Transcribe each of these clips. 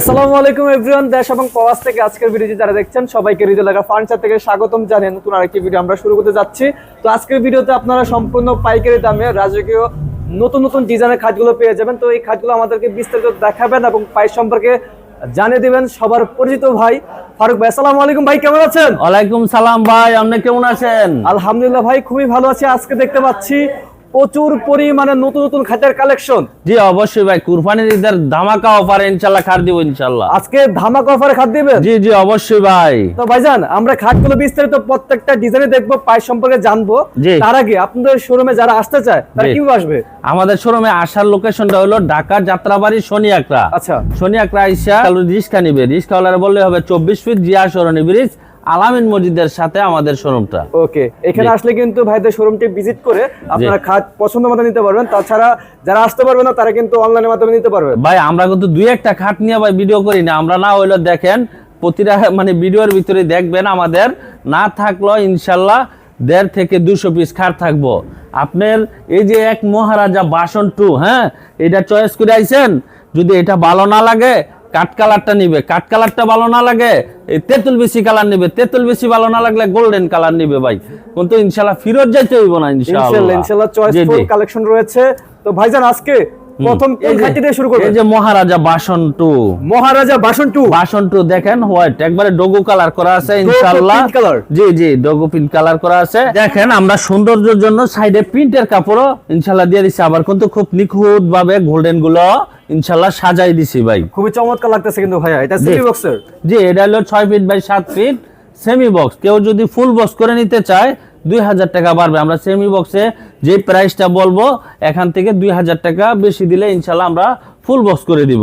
আসসালামু আলাইকুম এভরিওয়ান দেশ এবং প্রবাস থেকে আজকের ভিডিওটি যারা দেখছেন সবাইকে হৃদয় লাগা ফার্নিচার থেকে স্বাগতম জানিয়ে নতুন আরেকটি ভিডিও আমরা শুরু করতে যাচ্ছি। তো আজকের ভিডিওতে আপনারা সম্পূর্ণ পাইকারি দামে রাজকীয় নতুন নতুন ডিজাইনের খাটগুলো পেয়ে যাবেন। তো এই খাটগুলো আমাদেরকে বিস্তারিত দেখাবেন এবং প্রাইস সম্পর্কে জানিয়ে দিবেন সবার পরিচিত ভাই ফারুক ভাই। আসসালামু আলাইকুম ভাই কেমন আছেন? ওয়ালাইকুম সালাম ভাই আপনি কেমন আছেন? আলহামদুলিল্লাহ ভাই খুবই ভালো আছি। আজকে দেখতে পাচ্ছি প্রচুর পরিমাণে নতুন নতুন খাটের কালেকশন জি অবশ্যই ভাই কুরবানির ঈদের ধামাকা অফার ইনশাল্লাহ খার দিব ইনশাল্লাহ আজকে ধামাক অফারে খাট দিবেন? জি জি অবশ্যই ভাই। তো ভাইজান আমরা খাটগুলো বিস্তারিত প্রত্যেকটা ডিজাইনে দেখব প্রাইস সম্পর্কে জানব। তার আগে আপনাদের শোরুমে যারা আসতে চায় তারা। কীভাবে আসবে? আমাদের শোরুমে আসার লোকেশনটা হলো ঢাকা যাত্রাবাড়ি শনি আকরা আচ্ছা। শনি আকরা আইসা রিস্কা নিবে। রিস্কা বললে হবে চব্বিশ ফিট জিয়া সরণি ব্রিজ আলামিন মসজিদের সাথে আমাদের শোরুমটা। ওকে এখানে আসলে কিন্তু ভাইদের শোরুমটি ভিজিট করে আপনারা খাট পছন্দ মতো নিতে পারবেন। তাছাড়া যারা আসতে পারবে না তারা কিন্তু অনলাইনের মাধ্যমে নিতে পারবে। ভাই আমরা কিন্তু দুই একটা খাট নিয়ে ভাই ভিডিও করি না। আমরা না হইল দেখেন প্রতিটা মানে ভিডিওর ভিতরে দেখবেন আমাদের। না থাকল ইনশাল্লাহ দেড় থেকে দুশো পিস খাট থাকব। আপনার এই যে এক মহারাজা বাসন টু হ্যাঁ এটা চয়েস করে আইছেন? যদি এটা ভালো না লাগে কাঠ কালারটা নিবে। কাঠ কালারটা ভালো না লাগে এই তেঁতুল বেশি কালার নিবে। তেঁতুল বেশি ভালো না লাগলে গোল্ডেন কালার নিবে ভাই। কিন্তু ইনশাল্লাহ ফিরত যাইতে হইব না ইনশাল্লাহ ইনশাল্লাহ চয়েস কালেকশন রয়েছে। তো ভাইজান আজকে প্রথম কোন দিয়ে শুরু করবেন? এই যে মহারাজা বাসন টু। মহারাজা বাসন টু। বাসন টু দেখেন হোয়াইট। একবারে ডোগো কালার করা আছে ইনশাআল্লাহ। জি জি ডোগো পিঙ্ক কালার করা আছে। দেখেন। আমরা সৌন্দর্যের জন্য সাইডে প্রিন্টের কাপড়ও ইনশাআল্লাহ দিয়ে দিছি। আবার কিন্তু খুব নিখুঁত ভাবে গোল্ডেনগুলো ইনশাআল্লাহ সাজাই দিছি ভাই। খুবই চমৎকার লাগতেছে কিন্তু ভাইয়া। এটা। সিটি বক্সের জি এটা হলো ছয় ফিট বাই সাত ফিট সেমি বক্স কেউ যদি ফুল বক্স করে নিতে চায় দুই হাজার টাকা বাড়বে। আমরা সেমি বক্সে যে প্রাইসটা বলব এখান থেকে দুই হাজার টাকা বেশি দিলে ইনশাআল্লাহ আমরা ফুল বক্স করে দিব।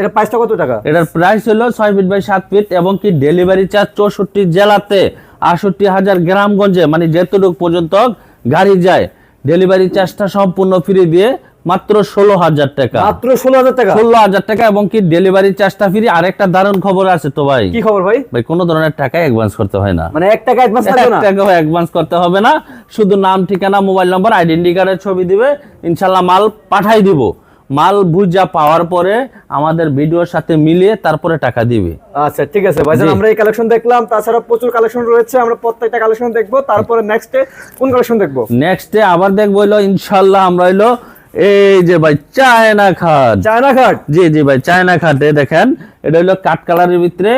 এটা প্রাইসটা কত টাকা? এটার প্রাইস হলো ছয় ফিট বাই সাত ফিট এবং কি ডেলিভারি চার্জ চৌষট্টি জেলাতে আটষট্টি হাজার গ্রামগঞ্জে মানে যেতটুক পর্যন্ত গাড়ি যায় ডেলিভারি চার্জটা সম্পূর্ণ ফ্রি দিয়ে মাত্র ষোলো হাজার টাকা। মাত্র ষোলো হাজার টাকা? ষোলো হাজার টাকা এবং কি ডেলিভারি চার্জটা ফ্রি আরেকটা দারুণ খবর আছে তো ভাই। কি খবর ভাই? ভাই কোনো ধরনের টাকা অ্যাডভান্স করতে হয় না। মানে এক টাকা অ্যাডভান্স এক টাকাও অ্যাডভান্স করতে হবে না। শুধু নাম ঠিকানা মোবাইল নম্বর আইডেন্টি কার্ডের ছবি দিবে। ইনশাল্লাহ মাল পাঠাই দিব। মাল বুঝা পাওয়ার পরে আমাদের ভিডিওর সাথে মিলিয়ে তারপরে টাকা দিবে। আচ্ছা ঠিক আছে ভাইজান আমরা এই কালেকশন দেখলাম। তাছাড়া প্রচুর কালেকশন রয়েছে। আমরা প্রত্যেকটা কালেকশন দেখব। তারপরে নেক্সটে কোন কালেকশন দেখব? নেক্সটে আবার দেখব ইনশাল্লাহ আমরা এই যে ভাই চায়না খাট। চায়না ঘাট জি জি ভাই চায়না খাটে দেখেন এটা হইল কাঠ কালারের ভিতরে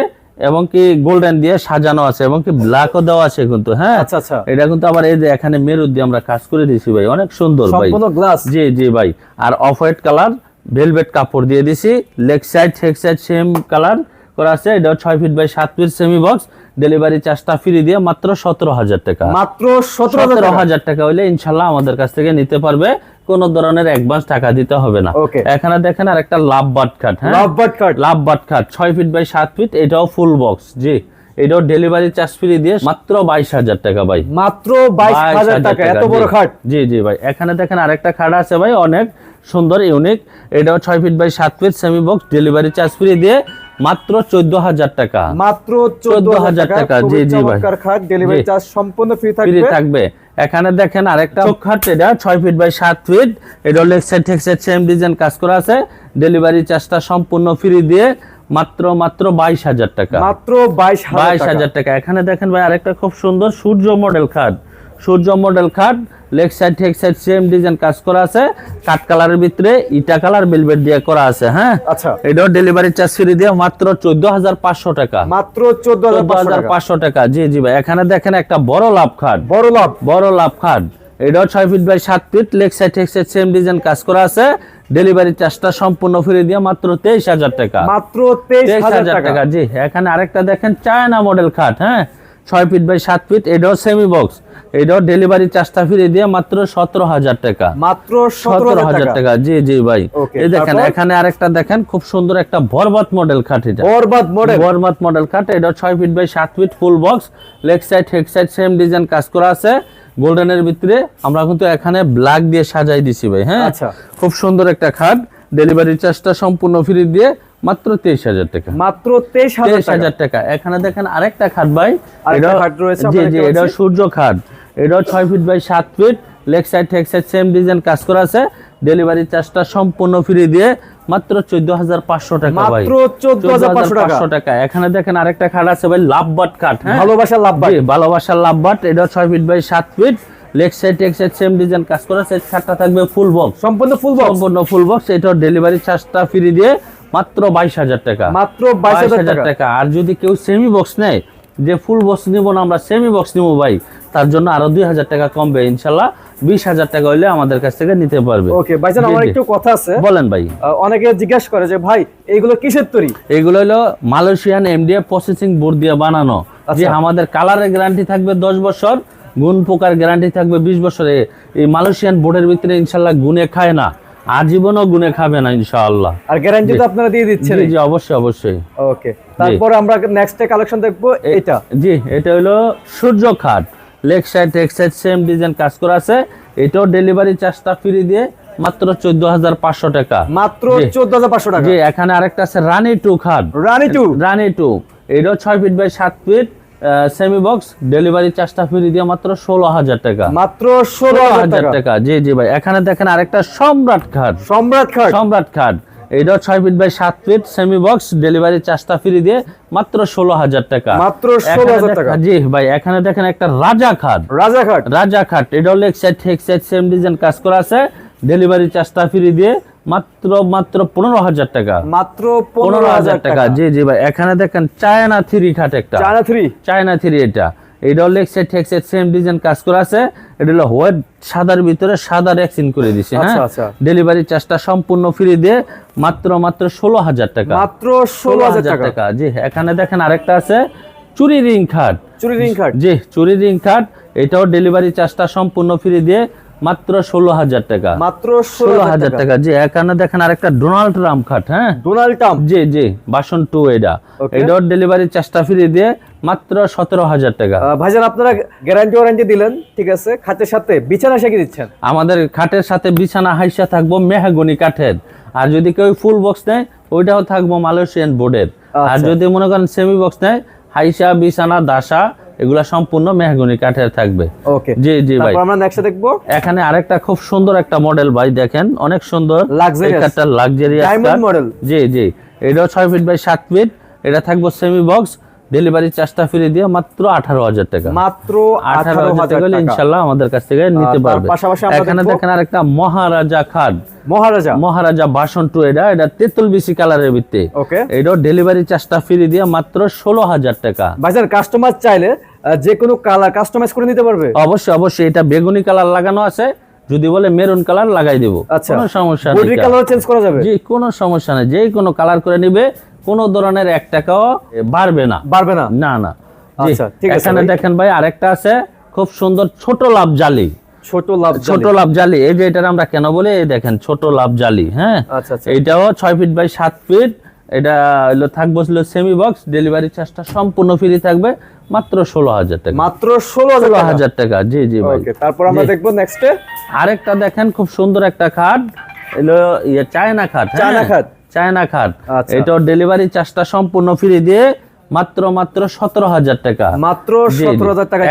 এবং কি গোল্ডেন দিয়ে সাজানো আছে এবং কি ব্ল্যাকও দেওয়া আছে কিন্তু হ্যাঁ? আচ্ছা আচ্ছা। এটা কিন্তু আবার এই যে এখানে মেরুদ দিয়ে আমরা কাজ করে দিয়েছি ভাই অনেক সুন্দর ভাই। সম্পূর্ণ গ্লাস জি জি ভাই আর অফ হোয়াইট কালার ভেলভেট কাপড় দিয়ে দিছি leg side head side same colour করা আছে এটা ছয় ফিট বাই সাত ফিট সেমি বক্স ডেলিভারি চার্জটা ফ্রি দিয়ে মাত্র সতেরো হাজার টাকা। মাত্র সতেরো হাজার টাকা। হইলে ইনশাল্লাহ আমাদের কাছ থেকে নিতে পারবে কোন ধরনের অ্যাডভান্স টাকা দিতে হবে না। এখানে দেখেন আর একটা লাভ বাট খাট হ্যাঁ? লাভ বাট কার্ড লাভ বাট খাট ছয় ফিট বাই সাত ফিট এটাও ফুল বক্স জি। এটাও ডেলিভারি চার্জ ফ্রি দিয়ে মাত্র বাইশ হাজার টাকা ভাই। মাত্র বাইশ হাজার টাকা এত বড় জি। খাট জি জি ভাই এখানে দেখেন আরেকটা খাট আছে ভাই অনেক সুন্দর ইউনিক এটাও ছয় ফিট বাই সাত feet semi box delivery charge free দিয়ে মাত্র চোদ্দ হাজার টাকা। মাত্র চোদ্দ হাজার টাকা জি, জি ভাই। খাট ডেলিভারি চার্জ সম্পূর্ণ ফ্রি থাকবে। থাকবে। এখানে দেখেন আরেকটা খাট এটা ছয় ফিট বাই সাত ফিট এটা লেগ সাইড টেক সাইড সেম ডিজাইন কাজ করা আছে। ডেলিভারি চার্জটা সম্পূর্ণ ফ্রি দিয়ে মাত্র মাত্র বাইশ হাজার টাকা। মাত্র বাইশ বাইশ হাজার হাজার টাকা। এখানে দেখেন ভাই আরেকটা খুব সুন্দর সূর্য মডেল খাট। সূর্য মডেল খাট লেগ সাইড টেক সাইড সেম ডিজাইন কাজ করা আছে। কাঠ কালারের ভিতরে ইটা কালার বেলভেট দিয়ে করা আছে হ্যাঁ? আচ্ছা। এটাও ডেলিভারি চার্জ ফ্রি দিয়ে মাত্র চোদ্দ হাজার পাঁচশো টাকা। মাত্র চোদ্দ চোদ্দ হাজার পাঁচশো টাকা। জি জি ভাই এখানে দেখেন একটা বড় লাভ খাট। বড় লাভ। বড় লাভ খাট। এটাও ছয় ফিট বাই সাত ফিট লেগ সাইড টেক সাইড সেম ডিজাইন কাজ করা আছে। ডেলিভারি চার্জটা সম্পূর্ণ ফ্রি দিয়ে মাত্র তেইশ হাজার টাকা। মাত্র তেইশ হাজার টাকা। জি। এখানে আরেকটা দেখেন চায়না মডেল খাট হ্যাঁ? ছয় ফিট বাই সাত ফিট এটাও সেমি বক্স এটাও ডেলিভারি চার্জটা ফ্রি দিয়ে মাত্র সতেরো হাজার টাকা। মাত্র সতেরো হাজার টাকা। জি জি ভাই। এই দেখেন এখানে আরেকটা দেখেন খুব সুন্দর একটা বরবাদ মডেল খাট এটা। বরবাদ মডেল বরবাদ মডেল খাট এটা ছয় ফিট বাই সাত feet full box leg side head side same design কাজ করা আছে। গোল্ডেনের ভিতরে আমরা কিন্তু এখানে ব্ল্যাক দিয়ে সাজাই দিছি ভাই হ্যাঁ? আচ্ছা। খুব সুন্দর একটা খাট ডেলিভারি চার্জটা সম্পূর্ণ ফ্রি দিয়ে মাত্র তেইশ হাজার টাকা। মাত্র তেইশ হাজার টাকা। এখানে দেখেন আরেকটা খাট ভাই। জি জি দেখতে সূর্য খাট। এটাও ছয় ফিট বাই সাত ফিট লেগ সাইড টেক সাইড সেম ডিজাইন কাজ করা আছে। ডেলিভারি চার্জটা সম্পূর্ণ ফ্রি দিয়ে মাত্র চোদ্দ হাজার পাঁচশো টাকা মাত্র 14,500 টাকা। 14,500 টাকা। এখানে দেখেন আরেকটা খাট আছে ভাই লাভবাট খাট হ্যাঁ? ভালোবাসার লাভ জি, ভালোবাসার লাভবাট এটা ছয় ফিট বাই সাত ফিট লেগ সাইড টেক সাইড সেম ডিজাইন কাজ করা সেই খাটটা থাকবে ফুল বক্স সম্পূর্ণ ফুল বক্স সম্পূর্ণ ফুল বক্স এটার ডেলিভারি চার্জটা ফ্রি দিয়ে মাত্র বাইশ হাজার টাকা। মাত্র বাইশ হাজার টাকা। আর যদি কেউ সেমি বক্স নেয় যে ফুল বক্স নিব না আমরা সেমি বক্স নিব ভাই তার জন্য আরও দুই হাজার টাকা কমবে ইনশাল্লাহ বিশ হাজার টাকা হইলে আমাদের কাছ থেকে নিতে পারবে। ওকে ভাইজান আমার একটু কথা আছে। বলেন ভাই। অনেকে জিজ্ঞাসা করে যে ভাই এইগুলো কিসের তৈরি? এগুলো হলো মালয়েশিয়ান এমডিএফ প্রসেসিং বোর্ড দিয়ে বানানো। যে আচ্ছা। আমাদের কালারের গ্যারান্টি থাকবে দশ বছর গুণ পোকার গ্যারান্টি থাকবে বিশ বছরে। এই মালয়েশিয়ান বোর্ডের ভিতরে ইনশাল্লাহ গুনে খায় না। আজীবনও গুনে খাবে না ইনশাআল্লাহ। আর গ্যারান্টি তো আপনারা দিয়ে দিচ্ছেন জি অবশ্যই অবশ্যই। ওকে তারপরে আমরা নেক্সট কালেকশন দেখব এটা। জি এটা হলো সূর্য খাট। লেগ সাইড এক সাইড সেম ডিজাইন কাজ করা আছে। এটাও ডেলিভারি চার্জটা ফ্রি দিয়ে মাত্র চোদ্দ হাজার পাঁচশো টাকা। মাত্র। চোদ্দ হাজার পাঁচশো টাকা। জি এখানে আরেকটা আছে রানি টু খাট। রানি টু রানি টু এটাও ছয় ফিট বাই সাত ফিট সেমি বক্স ডেলিভারি চার্জটা ফ্রি দিয়ে মাত্র ষোলো হাজার টাকা। মাত্র ষোলো হাজার টাকা। জি জি ভাই। এখানে দেখেন আরেকটা সম্রাট খাট। সম্রাট খাট। সম্রাট খাট। ছয় ফিট বাই সাত ফিট সেমি বক্স ডেলিভারি চার্জটা ফ্রি দিয়ে মাত্র ষোলো হাজার টাকা। মাত্র ষোলো হাজার টাকা। জি ভাই এখানে দেখেন একটা রাজা খাট। রাজা খাট। রাজা খাট। সাইড হেক সাইড সেম ডিজাইন কাজ করা আছে। ডেলিভারি চার্জটা ফ্রি দিয়ে মাত্র মাত্র পনেরো হাজার টাকা। মাত্র পনেরো হাজার টাকা। জি জি ভাই এখানে দেখেন চায়না থ্রি খাট একটা। চায়না থ্রি চায়না থ্রি এটা। সেম ডিজাইন কাজ করা আছে। এটা হলো হোয়াইট সাদার ভিতরে সাদা রেক্সিন করে দিছে হ্যাঁ। ডেলিভারি চার্জটা সম্পূর্ণ ফ্রি দিয়ে মাত্র মাত্র ষোলো হাজার টাকা। মাত্র ষোলো হাজার টাকা। টাকা। জি এখানে দেখেন আরেকটা আছে চুরি রিং খাট চুরি রিং খাট জি চুরি রিং খাট এটাও ডেলিভারি চার্জটা সম্পূর্ণ ফ্রি দিয়ে মাত্র ষোলো হাজার টাকা। মাত্র ষোলো হাজার টাকা। জি এখানে দেখেন আরেকটা ডোনাল্ড ট্রাম্প খাট হ্যাঁ? Donald Trump. জি জি বাসন টু এটা. এটাও ডেলিভারি চার্জটা ফ্রি দিয়ে মাত্র সতেরো হাজার টাকা। ভাইজান আপনারা গ্যারান্টি ওয়ারেন্টি দিলেন ঠিক আছে? খাতের সাথে বিছানা শেখে দিচ্ছেন? আমাদের খাটের সাথে বিছানা হাইসা থাকব মেহাগনি কাঠের। আর যদি কেউ ফুল বক্স নেয় ওইটাও থাকব মালয়েশিয়ান বোর্ডের। আর আচ্ছা। যদি মনে করেন সেমি বক্স নেয় হাইসা বিছানা দাসা এগুলা সম্পূর্ণ মেহাগনি কাঠের থাকবে। ওকে। জি জি ভাই। তারপর আমরা নেক্সট দেখব? এখানে আরেকটা খুব সুন্দর একটা মডেল ভাই দেখেন। অনেক সুন্দর। Luxurious. একটা লাক্সারিয়াস Diamond model। জি জি। এটাও ছয় ফিট বাই সাত ফিট এটা থাকব সেমি বক্স ডেলিভারি চার্জটা ফ্রি দিয়ে মাত্র আঠারো হাজার টাকা। মাত্র আঠারো হাজার টাকা। ইনশাল্লাহ আমাদের কাছ থেকে নিতে পারবে। এখানে দেখেন আরেকটা মহারাজা খাট মহারাজা। মহারাজা বাসন টু এটা। এটা তেতুল বিসি কালারের ভিত্তি। ওকে। এটাও ডেলিভারি চার্জটা ফ্রি দিয়ে মাত্র ষোলো হাজার টাকা। ভাইজান কাস্টমার চাইলে যে কোনো কালার কাস্টমাইজ করে নিতে পারবে? অবশ্যই অবশ্যই। এটা বেগুনি কালার লাগানো আছে। যদি বলে মেরুন কালার লাগাই দেবো। আচ্ছা। কোনো সমস্যা নেই কালার চেঞ্জ করা যাবে? জি কোনো সমস্যা নেই। যে কোনো কালার করে নিবে কোনো ধরনের এক টাকাও বাড়বে না। পারবে না? না না। আচ্ছা, ঠিক আছে এখানে দেখেন ভাই আরেকটা আছে খুব সুন্দর ছোট লাভ জালি। ছোট লাভ ছোট লাভ জালি। এই যে এটার আমরা কেন বলি? এই দেখেন ছোট লাভ জালি হ্যাঁ? আচ্ছা আচ্ছা। এইটাও ছয় ফিট বাই সাত ফিট এটা হলো থাকব ছিল সেমি বক্স ডেলিভারি চার্জটা সম্পূর্ণ ফ্রি থাকবে মাত্র ষোলো হাজার টাকা মাত্র ষোলো হাজার টাকা জি জি ভাই ওকে তারপর আমরা। দেখব নেক্সটে আরেকটা দেখেন খুব সুন্দর একটা খাট এলো ইয়ে চায়না খাট হ্যাঁ? চায়না খাট। চায়না খাট এটা ডেলিভারি চার্জটা সম্পূর্ণ ফ্রি দিয়ে মাত্র মাত্র সতেরো হাজার টাকা। মাত্র। সতেরো হাজার টাকা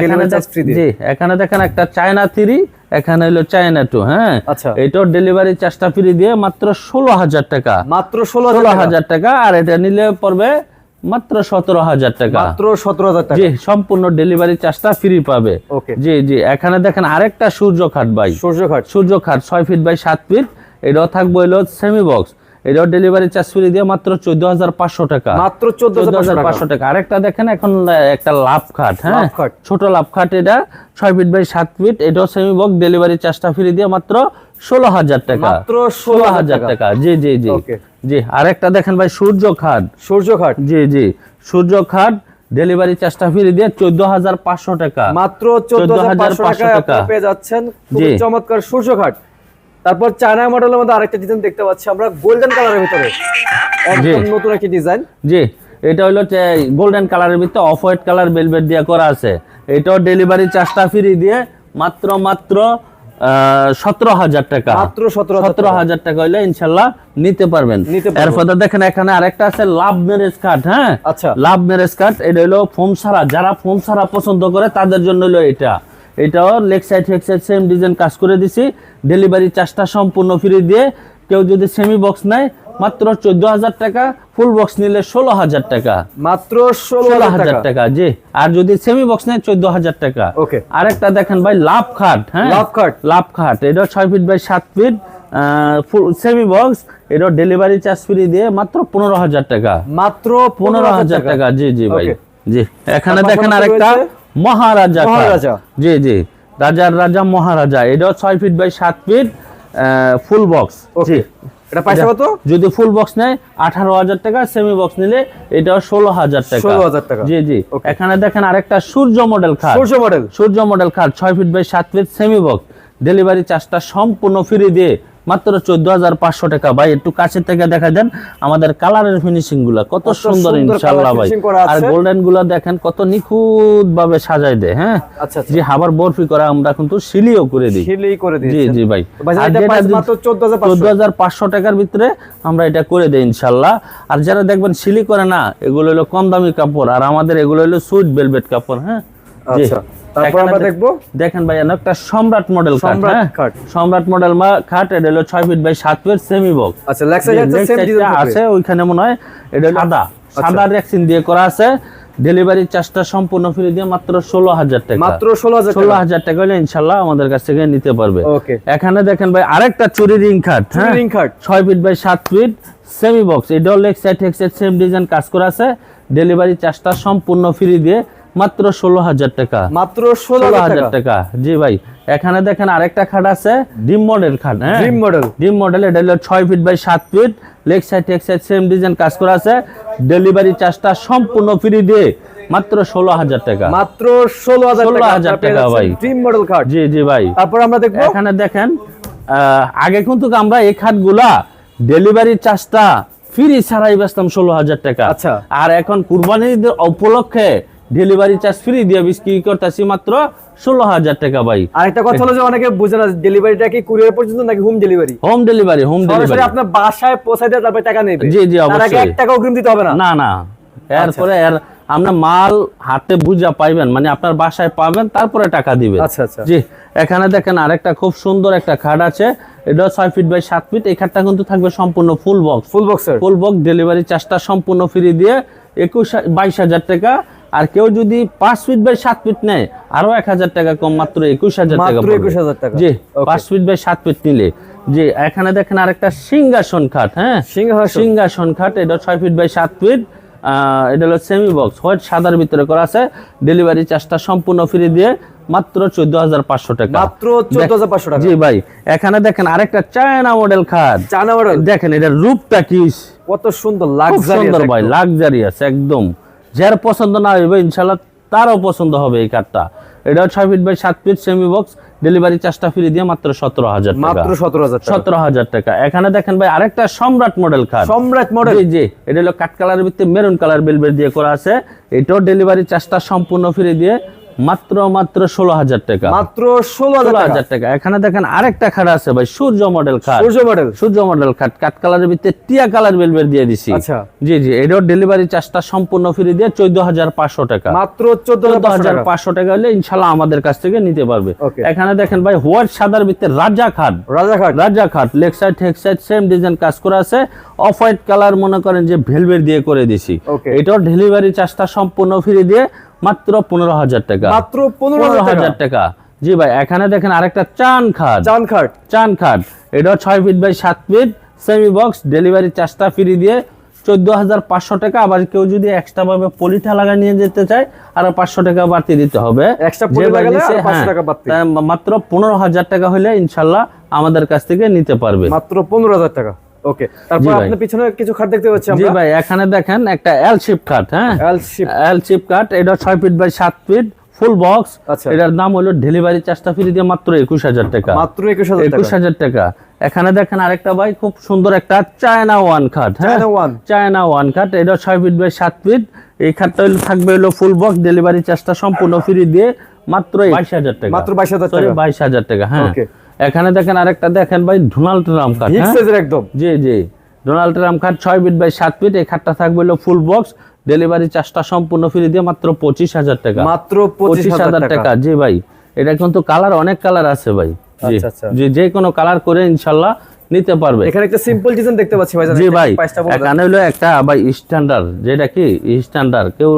জি এখানে দেখেন একটা চায়না থ্রি এখানে হলো চায়না টু হ্যাঁ? আচ্ছা। এটাও ডেলিভারি চার্জটা ফ্রি দিয়ে মাত্র ষোলো হাজার টাকা। মাত্র ষোলো হাজার টাকা। আর এটা নিলে পড়বে মাত্র সতেরো হাজার টাকা। মাত্র সতেরো হাজার টাকা। জি সম্পূর্ণ ডেলিভারি চার্জটা ফ্রি পাবে। ওকে। জি জি এখানে দেখেন আরেকটা সূর্য খাট ভাই। সূর্য খাট। সূর্য খাট ছয় ফিট বাই সাত ফিট এটাও থাকব হলো সেমি বক্স এটাও ডেলিভারি চার্জ ফ্রি দিয়ে মাত্র চোদ্দ হাজার পাঁচশো টাকা। মাত্র চোদ্দ হাজার পাঁচশো টাকা। আরেকটা দেখেন এখন একটা লাভ খাট হ্যাঁ? ছোট লাভ খাট এটা ছয় ফিট বাই সাত ফিট এটাও সেমি বক্স ডেলিভারি চার্জটা ফ্রি দিয়ে মাত্র ষোলো হাজার টাকা। মাত্র ষোলো হাজার টাকা। জি জি জি। Okay. জি আরেকটা দেখেন ভাই সূর্য খাট। সূর্য ঘাট জি জি সূর্য খাট ডেলিভারি চার্জটা ফ্রি দিয়ে চোদ্দ হাজার পাঁচশো টাকা। মাত্র চোদ্দ হাজার পাঁচশো 14,500 টাকা। পেয়ে যাচ্ছেন। খুবই জি। চমৎকার সূর্য ঘাট তারপর চায়না মডেলের মধ্যে আরেকটা ডিজাইন দেখতে পাচ্ছি আমরা গোল্ডেন কালারের ভিতরে। একদম নতুন একটি ডিজাইন জি এটা হলো গোল্ডেন কালারের ভিতরে অফ হোয়াইট কালার বেলভেট দিয়ে করা আছে। এটাও ডেলিভারি চার্জটা ফ্রি দিয়ে মাত্র মাত্র সতেরো হাজার টাকা। মাত্র সতেরো সতেরো হাজার টাকা হইলে ইনশাল্লাহ নিতে পারবেন। এরপর দেখেন এখানে আরেকটা আছে লাভ ম্যারেজ কার্ড হ্যাঁ? আচ্ছা। লাভ ম্যারেজ কার্ড এটা হলো ফোম সারা। যারা ফোম সারা পছন্দ করে তাদের জন্য হলো এটা। এটাও leg side head side same design কাজ করে দিছি। ডেলিভারি চার্জটা সম্পূর্ণ ফ্রি দিয়ে কেউ যদি সেমি বক্স নেয় মাত্র চোদ্দ হাজার টাকা ফুল বক্স নিলে ষোলো হাজার টাকা। মাত্র ষোলো হাজার টাকা। জি। আর যদি সেমি বক্স নেয় চোদ্দ হাজার টাকা। Okay. আরেকটা দেখেন ভাই লাভ খাট হ্যাঁ? লাভ খাট। লাভ খাট এটা ছয় ফিট বাই সাত ফিট সেমি বক্স এটা ডেলিভারি চার্জ ফ্রি দিয়ে মাত্র পনেরো হাজার টাকা। মাত্র পনেরো হাজার টাকা। জি জি ভাই জি। এখানে দেখেন আরেকটা মহারাজা মহারাজা। জি জি। রাজার রাজা মহারাজা। এটাও ছয় ফিট বাই সাত ফিট ফুল বক্স ওকে এটা পয়সা কত? যদি ফুল বক্স নেয় আঠারো হাজার টাকা সেমি বক্স নিলে এটাও ষোলো হাজার টাকা। 16,000 টাকা। জি জি। এখানে দেখেন আরেকটা সূর্য মডেল খাট সূর্য মডেল সূর্য মডেল খাট ছয় ফিট বাই সাত ফিট সেমি বক্স ডেলিভারি চার্জটা সম্পূর্ণ ফ্রি দিয়ে মাত্র চোদ্দ হাজার পাঁচশো টাকা। ভাই একটু কাছে থেকে দেখা দেন আমাদের কালারের ফিনিশিংগুলা কত সুন্দর ইনশাল্লাহ ভাই। আর গোল্ডেনগুলা দেখেন কত নিখুঁত ভাবে সাজাই দেয় হ্যাঁ? আচ্ছা আচ্ছা। যে হাবার বরফি করা আমরা কিন্তু সিলিও করে দিই। করে জি জি ভাই। ভাই আর এটা যেটা প্রাইস দি- মাত্র 14500 চোদ্দ হাজার পাঁচশো টাকার ভিতরে আমরা এটা করে দেই ইনশাল্লাহ আর যারা দেখবেন সিলি করে না এগুলো হলো কম দামি কাপড় আর আমাদের এগুলো হলো সুইট ভেলভেট কাপড় হ্যাঁ? আচ্ছা। তারপর আমরা দেখ- দেখব। দেখেন ভাই একটা সম্রাট মডেল খাট সম্রাট হ্যাঁ? সম্রাট মডেল খাট এটা হলো ছয় ফিট বাই সাত ফিট সেমি বক্স আচ্ছা সাইড আছে সেম ডিজাইন আছে ওইখানে মনে হয় এটা হলো সাদা। সাদা রেক্সিন দিয়ে করা আছে। ডেলিভারি চার্জটা সম্পূর্ণ ফ্রি দিয়ে মাত্র ষোলো হাজার টাকা। মাত্র 16000 ষোলো টাকা। হাজার টাকা হলে ইনশাল্লাহ আমাদের কাছ থেকে নিতে পারবে। এখানে দেখেন ভাই আরেকটা চুরি রিং খাট হ্যাঁ? রিং খাট ছয় ফিট বাই সাত ফিট সেমি বক্স এটাও লেগ সাইড সেম ডিজাইন কাজ করা আছে। ডেলিভারি চার্জটা সম্পূর্ণ ফ্রি দিয়ে মাত্র ষোলো হাজার টাকা। মাত্র ষোলো হাজার টাকা। জি ভাই এখানে দেখেন আরেকটা খাট আছে ডিম মডেল খাট হ্যাঁ? ড্রিম মডেল ডিম মডেল এটা হলো ছয় ফিট বাই সাত ফিট লেগ সাইড টেক সাইড সেম ডিজাইন কাজ করা আছে। ডেলিভারি চার্জটা সম্পূর্ণ ফ্রি দিয়ে মাত্র ষোলো হাজার টাকা। মাত্র 16000 টাকা 16,000 টাকা ভাই। ড্রিম মডেল কার্ড জি জি ভাই। তারপর আমরা দেখব। এখানে দেখেন আহ, আগে কিন্তু আমরা এই খাটগুলা ডেলিভারি চার্জটা ফ্রি ছাড়াই বেচতাম ষোলো হাজার টাকা। আচ্ছা। আর এখন কুরবানির উপলক্ষে ডেলিভারি চার্জ ফ্রি দিয়ে বিক্রি করতেছি মাত্র ষোলো হাজার টাকা ভাই। আরেকটা কথা হলো যে অনেকে বুঝে না ডেলিভারিটা কি কুরিয়ার পর্যন্ত নাকি home delivery home delivery home delivery আপনার বাসায় পৌঁছায় দিয়ে তারপরে টাকা নেবে। জি, জি, অবশ্যই। এক টাকা অগ্রিম দিতে হবে না। না না। এরপরে এর আমরা মাল হাতে বুঝা পাইবেন মানে আপনার বাসায় পাবেন তারপরে টাকা দিবেন। আচ্ছা আচ্ছা। জি এখানে দেখেন আরেকটা খুব সুন্দর একটা খাট আছে। এটা ছয় ফিট বাই সাত ফিট এই খাটটা কিন্তু থাকবে সম্পূর্ণ full box full box full box delivery চার্জটা সম্পূর্ণ ফ্রি দিয়ে একুশ বাইশ হাজার টাকা আর কেউ যদি পাঁচ ফিট বাই সাত ফিট নেয় আরও এক হাজার টাকা কম মাত্র একুশ হাজার টাকা পড়বে। 21,000 টাকা। জি পাঁচ ফিট বাই সাত ফিট নিলে। জি এখানে দেখেন আরেকটা সিংহাসন খাট হ্যাঁ? সিংহাসন। খাট এটা ছয় ফিট বাই সাত ফিট এটা হলো সেমি বক্স হোয়াইট সাদার ভিতরে করা আছে। ডেলিভারি চার্জটা সম্পূর্ণ ফ্রি দিয়ে মাত্র চোদ্দ হাজার পাঁচশো টাকা। মাত্র 14500 টাকা। জি ভাই এখানে দেখেন আরেকটা চায়না মডেল খাট। চানা মডেল দেখেন এটার রূপটা কি? কত সুন্দর লাক্সারি সুন্দর ভাই লাক্সারিয়াস একদম। যার পছন্দ না হবে ইনশাল্লাহ তারও পছন্দ হবে এই কাঠটা এটা ছয় ফিট বাই সাত ফিট সেমি বক্স ডেলিভারি চার্জটা ফ্রি দিয়ে মাত্র সতেরো হাজার মাত্র সতেরো হাজার সতেরো হাজার টাকা। এখানে দেখেন ভাই আরেকটা সম্রাট মডেল খাট সম্রাট মডেল জি জি। এটা হলো কাঠ কালার ভিত্তি মেরুন কালার বেলবেট দিয়ে করা আছে। এটাও ডেলিভারি চার্জটা সম্পূর্ণ ফ্রি দিয়ে মাত্র মাত্র ষোলো হাজার টাকা। মাত্র ষোলো হাজার টাকা। এখানে দেখেন আরেকটা খাট আছে ভাই সূর্য মডেল খাট। সূর্য মডেল। সূর্য মডেল খাট। কাঠ কালারের ভিতরে টিয়া কালার বেলবেট দিয়ে দিছি। আচ্ছা। জি জি এটাও ডেলিভারি চার্জটা সম্পূর্ণ ফ্রি দিয়ে চোদ্দ হাজার পাঁচশো টাকা। মাত্র চোদ্দ হাজার পাঁচশো টাকা। হলে ইনশাল্লাহ আমাদের কাছ থেকে নিতে পারবে। এখানে দেখেন ভাই হোয়াইট সাদার ভিতরে রাজা খাট। রাজাঘাট রাজা খাট। Leg side head side same design কাজ করা আছে। অফ হোয়াইট কালার মনে করেন যে ভেলভেট দিয়ে করে দিছি. এটাও ডেলিভারি চার্জটা সম্পূর্ণ ফ্রি দিয়ে মাত্র পনেরো হাজার টাকা। মাত্র পনেরো হাজার টাকা। জি ভাই এখানে দেখেন আরেকটা চান খাট। চান খাট। চান খাট। এটাও ছয় ফিট বাই সাত ফিট সেমি বক্স ডেলিভারি চার্জটা ফ্রি দিয়ে চোদ্দ হাজার পাঁচশো টাকা। আবার কেউ যদি এক্সট্রা ভাবে পলিথা লাগা নিয়ে যেতে চায় আরও পাঁচশো টাকা বাড়তি দিতে হবে। Extra যে পলি ভাই লাগালে নিছে, আরও 500 হ্যাঁ, মাত্র পনেরো হাজার টাকা হলে ইনশাল্লাহ আমাদের কাছ থেকে নিতে পারবে। মাত্র 15000 টাকা। ওকে তারপর আপনার পিছনে কিছু খাট দেখতে পাচ্ছি জি ভাই এখানে দেখেন একটা এল শিপ কাট হ্যাঁ? এল শিপ এল শিপ কাট এটা ছয় ফিট বাই সাত ফিট ফুল বক্স আচ্ছা। এটার দাম হলো ডেলিভারি চার্জটা ফ্রি দিয়ে মাত্র একুশ হাজার টাকা। মাত্র 21000 টাকা একুশ হাজার টাকা। এখানে দেখেন আরেকটা ভাই খুব সুন্দর একটা চায়না ওয়ান খাট হ্যাঁ? চায়না ওয়ান চায়না ওয়ান খাট এটা ছয় ফিট বাই সাত ফিট এই খাটটা হলো থাকবে হলো ফুল বক্স ডেলিভারি চার্জটা সম্পূর্ণ ফ্রি দিয়ে মাত্র বাইশ হাজার টাকা। মাত্র 22000 সরি টাকা। বাইশ হাজার টাকা হ্যাঁ. এখানে দেখেন আরেকটা দেখেন ভাই ডোনাল্ড ট্রাম্প হ্যাঁ? সাইজের একদম। জি জি। ডোনাল্ড ট্রাম্প খাট ছয় ফিট বাই সাত ফিট এই খাটটা থাকবে হলো ফুল বক্স ডেলিভারি চার্জটা সম্পূর্ণ ফ্রি দিয়ে মাত্র পঁচিশ হাজার টাকা। মাত্র পঁচিশ 25000 হাজার টাকা। জি ভাই। এটা কিন্তু কালার অনেক কালার আছে ভাই। জি। আচ্ছা, আচ্ছা। জি যে কোনো কালার করে ইনশাল্লাহ নিতে পারবে। এখানে একটা সিম্পল ডিজাইন দেখতে পাচ্ছি ভাইজান জি ভাই এখানে হলো একটা ভাই স্ট্যান্ডার্ড যেটা কি? স্ট্যান্ডার্ড কেউ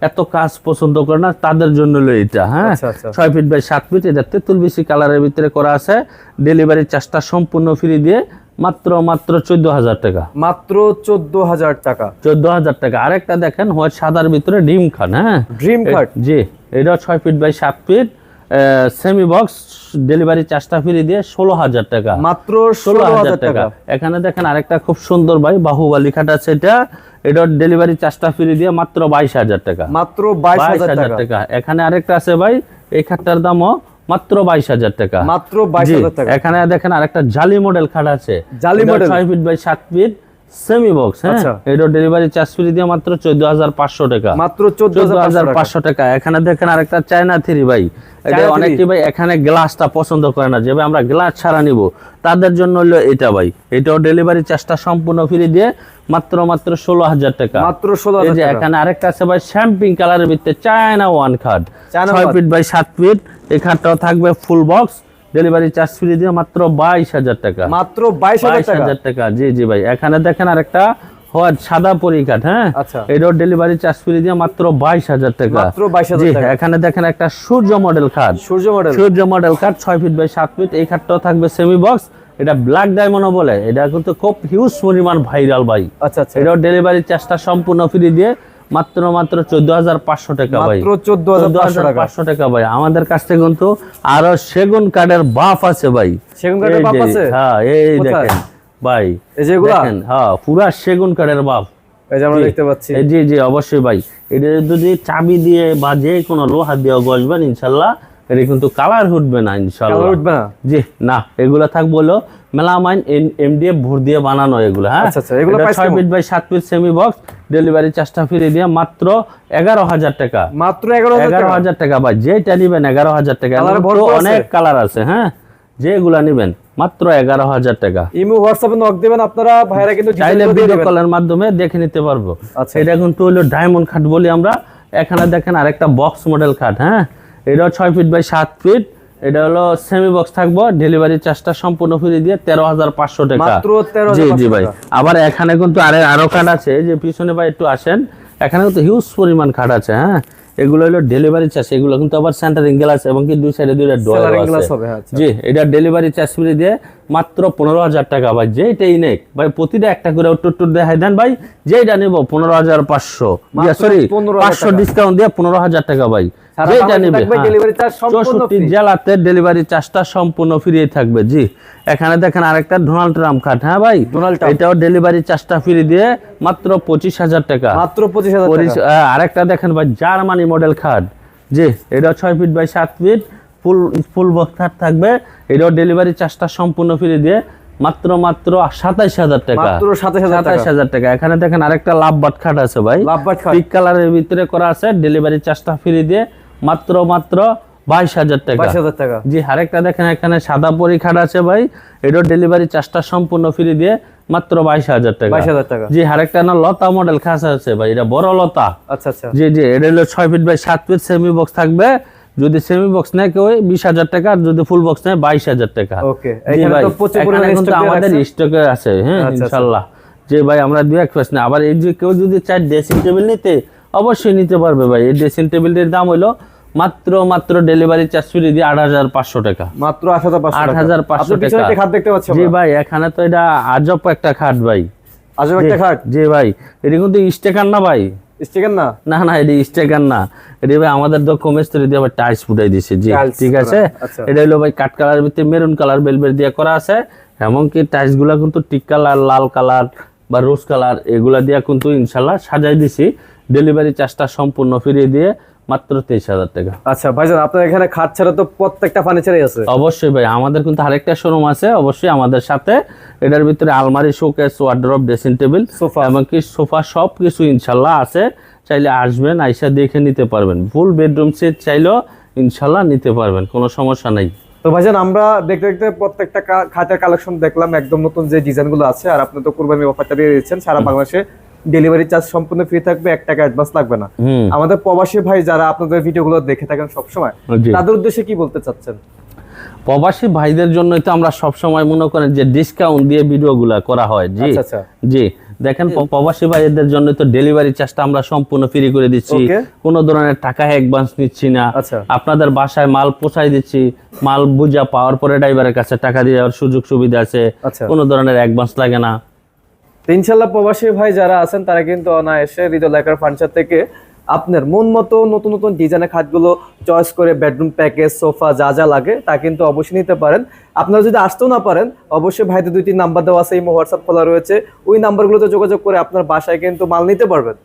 এত কাজ পছন্দ করে না তাদের জন্য হলো এটা হ্যাঁ? আচ্ছা, আচ্ছা। ছয় ফিট বাই সাত ফিট এটা তেঁতুল বেশি কালারের ভিতরে করা আছে। ডেলিভারি চার্জটা সম্পূর্ণ ফ্রি দিয়ে মাত্র মাত্র চোদ্দ হাজার টাকা। মাত্র চোদ্দ হাজার টাকা। চোদ্দ হাজার টাকা। আরেকটা দেখেন হোয়াইট সাদার ভিতরে ডিম খান হ্যাঁ? ড্রিম এ- জি এটা ছয় ফিট বাই সাত ফিট সেমি বক্স ডেলিভারি চার্জটা ফ্রি দিয়ে ষোলো হাজার টাকা। মাত্র ষোলো হাজার টাকা। এখানে দেখেন আরেকটা খুব সুন্দর ভাই বাহুবালি খাট আছে এটা। এটা ডেলিভারি চার্জটা ফ্রি দিয়ে মাত্র বাইশ হাজার টাকা। মাত্র বাইশ হাজার টাকা। এখানে আরেকটা আছে ভাই এই খাটটার দামও মাত্র বাইশ হাজার টাকা। মাত্র বাইশ হাজার টাকা। এখানে দেখেন আরেকটা জালি মডেল খাট আছে। জালি model? ছয় ফিট বাই সাত ফিট সেমি বক্স হ্যাঁ? আচ্ছা। এটা ডেলিভারি চার্জ ফ্রি দিয়ে মাত্র চোদ্দ হাজার পাঁচশো টাকা। মাত্র চোদ্দ চোদ্দ হাজার হাজার পাঁচশো পাঁচশো টাকা। এখানে দেখেন আরেকটা চায়না থ্রি ভাই। এটা অনেকে ভাই এখানে গ্লাসটা পছন্দ করে না। যে ভাই আমরা গ্লাস ছাড়া নিব। তাদের জন্য হলো এটা ভাই। এটাও ডেলিভারি চার্জটা সম্পূর্ণ ফ্রি দিয়ে মাত্র মাত্র ষোলো হাজার টাকা। মাত্র ষোলো এই হাজার যে টাকা। এখানে আরেকটা আছে ভাই শ্যাম্পিং কালারের ভিতরে চায়না ওয়ান খাট চায়না ছয় ফিট বাই সাত ফিট এই খাটটাও থাকবে full box delivery charge free দিয়ে মাত্র বাইশ হাজার টাকা। মাত্র বাইশ হাজার টাকা? জি জি ভাই। এখানে দেখেন আরেকটা হোয়াইট সাদা পরিকাঠ হ্যাঁ। এটাও ডেলিভারি চার্জ ফ্রি দিয়ে মাত্র বাইশ হাজার টাকা। জি এখানে দেখেন একটা সূর্য মডেল খাট সূর্য মডেল সূর্য মডেল খাট ছয় ফিট বাই সাত ফিট এই খাটটাও থাকবে সেমি বক্স এটা ব্ল্যাক ডায়মন্ডও বলে। এটা কিন্তু খুব হিউজ পরিমাণ ভাইরাল ভাই। আচ্ছা আচ্ছা। এটাও ডেলিভারি চার্জটা সম্পূর্ণ ফ্রি দিয়ে মাত্র মাত্র চোদ্দ হাজার পাঁচশো টাকা ভাই। চোদ্দ হাজার পাঁচশো টাকা। ভাই। আমাদের কাছ থেকে কিন্তু আরও সেগুন কাঠের বাফ আছে ভাই। সেগুন কাঠের বাফ আছে? হ্যাঁ এই দেখেন ভাই। এই? দেখেন, হ্যাঁ পুরা সেগুন কাঠের বাফ। এই যে আমরা। দেখতে পাচ্ছি। জি জি অবশ্যই ভাই। এটা যদি চাবি দিয়ে বা যে কোনো লোহা দিয়ে গজবেন ইনশাল্লাহ এটা কিন্তু কালার উঠবে না উঠবে না? জি না এগুলা মেলামাইন এমডিএফ ভোর দিয়ে বানানো এগুলো হ্যাঁ? আচ্ছা, এগুলো feet by feet semi box delivery চার্জটা ফ্রি দিয়ে মাত্র এগারো হাজার টাকা। মাত্র এগারো হাজার এগারো টাকা হাজার টাকা ভাই যেটা নিবেন এগারো হাজার টাকা? অনেক কালার আছে হ্যাঁ? যেগুলা নিবেন মাত্র এগারো হাজার টাকা। ইমো হোয়াটসঅ্যাপে নক দিবেন আপনারা ভাইরা কিন্তু চাইলে ভিডিও কলের মাধ্যমে দেখে নিতে পারব। আচ্ছা। এটা কিন্তু হলো ডায়মন্ড খাট বলি আমরা এখানে দেখেন আরেকটা বক্স মডেল খাট হ্যাঁ? এটাও ছয় ফিট বাই সাত ফিট এটা হলো সেমি বক্স থাকব। ডেলিভারি চার্জটা সম্পূর্ণ ফ্রি দিয়ে তেরো হাজার পাঁচশো টাকা। মাত্র তেরো জি জি ভাই। আবার এখানে কিন্তু আরে আরও কাঠ আছে। যে পিছনে ভাই একটু আসেন। এখানে কিন্তু হিউজ পরিমাণ খাট আছে হ্যাঁ? এগুলো হলো ডেলিভারি চার্জ এগুলো কিন্তু আবার সেন্টারিং গ্লাস এবং কি দুই সাইডে দুইটা ডোর হ্যাঁ, আচ্ছা। জি এটা ডেলিভারি চার্জ ফ্রি দিয়ে মাত্র পনেরো হাজার টাকা ভাই। যেটাই নেক। ভাই প্রতিটা একটা করে টুর দেখাই দেন ভাই। যেটা নেব পনেরো হাজার পাঁচশো। সরি 15,000 পাঁচশো ডিসকাউন্ট দিয়ে পনেরো হাজার টাকা ভাই। সারা যেটা বাংলাদেশে নেবে থাকবে হ্যাঁ। delivery charge সম্পূর্ণ চৌষট্টি জেলাতে ডেলিভারি চার্জটা সম্পূর্ণ ফ্রি থাকবে জি। এখানে দেখেন আরেকটা ডোনাল্ড ট্রাম্প খাট হ্যাঁ ভাই? এটাও ডেলিভারি চার্জটা ফ্রি দিয়ে মাত্র পঁচিশ হাজার টাকা। মাত্র পঁচিশ হাজার পরিচ- টাকা। আহ, আরেকটা দেখেন ভাই জার্মানি মডেল খাট জি। এটা ছয় ফিট বাই সাত ফিট ফুল ফুল বক্স খাট থাকবে। এটাও ডেলিভারি চার্জটা সম্পূর্ণ ফ্রি দিয়ে মাত্র মাত্র সাতাইশ হাজার টাকা। মাত্র 27,000 টাকা। সাতাইশ হাজার টাকা। এখানে দেখেন আরেকটা লাভ বাট খাট আছে ভাই। লাভবাট খাট। পিক কালারের ভিতরে করা আছে ডেলিভারি চার্জটা ফ্রি দিয়ে মাত্র মাত্র বাইশ হাজার টাকা। বাইশ হাজার টাকা। জি আরেকটা দেখেন এখানে সাদা পরি খাট আছে ভাই। এটাও ডেলিভারি চার্জটা সম্পূর্ণ ফ্রি দিয়ে মাত্র বাইশ হাজার টাকা। বাইশ হাজার টাকা। জি আরেকটা না লতা মডেল খাস আছে ভাই এটা বড় লতা। আচ্ছা আচ্ছা। জি জি এটা হলো ছয় ফিট বাই সাত ফিট সেমি বক্স থাকবে। যদি সেমি বক্স নেয় কেউ বিশ হাজার টাকা আর যদি ফুল বক্স নেয় বাইশ হাজার টাকা। এখানে কিন্তু আমাদের স্টকে আছে হ্যাঁ আচ্ছা, আচ্ছা। ইনশাল্লাহ। যে ভাই আমরা দুই এক না আবার এই যে কেউ যদি চায় ড্রেসিং টেবিল নিতে অবশ্যই নিতে পারবে ভাই। এই ড্রেসিং টেবিলটির দাম হলো মাত্র মাত্র ডেলিভারি চার্জ ফ্রি দিয়ে আট হাজার পাঁচশো টাকা। মাত্র আট হাজার পাঁচশো টাকা। খাট দেখতে পাচ্ছি জি ভাই এখানে তো এটা আজব একটা খাট ভাই। আজব একটা খাট? জি ভাই এটা কিন্তু স্টেকার না ভাই। স্টিকার না? না না এটা স্টেকার না। এটা ভাই আমাদের দক্ষ মিস্ত্রি দিয়ে আবার টাইলস ফুটাই দিছে। জি ঠিক আছে? আচ্ছা। এটা হলো ভাই কাঠ কালার ভিতরে মেরুন কালার বেলবেল দিয়ে করা আছে। এমনকি টাইলসগুলা কিন্তু টিক কালার লাল কালার বা রোজ কালার এগুলা দিয়ে কিন্তু ইনশাল্লাহ সাজাই দিছি। ডেলিভারি চার্জটা সম্পূর্ণ ফিরিয়ে দিয়ে মাত্র তেইশ হাজার টাকা। আচ্ছা ভাইজান আপনার এখানে খাট ছাড়া তো প্রত্যেকটা ফার্নিচারই আছে। অবশ্যই ভাই আমাদের কিন্তু আরেকটা শোরুম আছে অবশ্যই আমাদের সাথে। এটার ভিতরে আলমারি showcase wardrobe dressing table sofa. এমনকি সোফা সব কিছু ইনশাল্লাহ আছে। চাইলে আসবেন আইসা দেখে নিতে পারবেন। ফুল বেডরুম সেট চাইলেও ইনশাল্লাহ নিতে পারবেন কোনো সমস্যা নেই। তো ভাইজান আমরা দেখতে দেখতে প্রত্যেকটা খাটের কালেকশন দেখলাম একদম নতুন যে ডিজাইনগুলো আছে আর আপনি তো কুরবানি অফারটা দিয়ে দিচ্ছেন সারা বাংলাদেশে ডেলিভারি চার্জ সম্পূর্ণ ফ্রি থাকবে এক টাকা অ্যাডভান্স লাগবে না। আমাদের প্রবাসী ভাই যারা আপনাদের ভিডিওগুলো দেখে থাকেন সবসময় তাদের উদ্দেশ্যে কি বলতে চাচ্ছেন? প্রবাসী ভাইদের জন্যই তো আমরা সব সময় মনে করেন যে ডিসকাউন্ট দিয়ে ভিডিওগুলা করা হয় জি। আচ্ছা আচ্ছা। জি। দেখেন প্রবাসী ভাইদের জন্য তো ডেলিভারি চার্জটা আমরা সম্পূর্ণ ফ্রি করে দিচ্ছি. কোনো ধরনের টাকা অ্যাডভান্স নিচ্ছি না। আচ্ছা। আপনাদের বাসায় মাল পৌঁছাই দিচ্ছি মাল বুঝা পাওয়ার পরে ড্রাইভারের কাছে টাকা দিয়ে দেওয়ার সুযোগ সুবিধা আছে। কোনো ধরনের অ্যাডভান্স লাগে না। তো ইনশাল্লাহ প্রবাসী ভাই যারা আছেন তারা কিন্তু অনায়াসে হৃদয় লেখার ফার্নিচার থেকে আপনার মন মতো নতুন নতুন ডিজাইনের খাটগুলো চয়েস করে বেডরুম প্যাকেজ সোফা যা যা লাগে তা কিন্তু অবশ্যই নিতে পারেন। আপনারা যদি আসতেও না পারেন অবশ্যই ভাইদের দুই তিন নাম্বার দেওয়া আছে এই হোয়াটসঅ্যাপ খোলা রয়েছে। ওই নাম্বারগুলোতে যোগাযোগ করে আপনার বাসায় কিন্তু মাল নিতে পারবেন।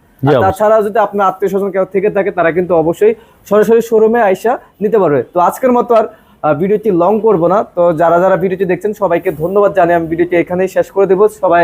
তাছাড়া যদি আপনার আত্মীয় স্বজন কেউ থেকে থাকে তারা কিন্তু অবশ্যই সরাসরি শোরুমে আইসা নিতে পারবে। তো আজকের মতো আর ভিডিওটি লং করব না। তো যারা যারা ভিডিওটি দেখছেন সবাইকে ধন্যবাদ জানিয়ে আমি ভিডিওটি এখানেই শেষ করে দেবো। সবাই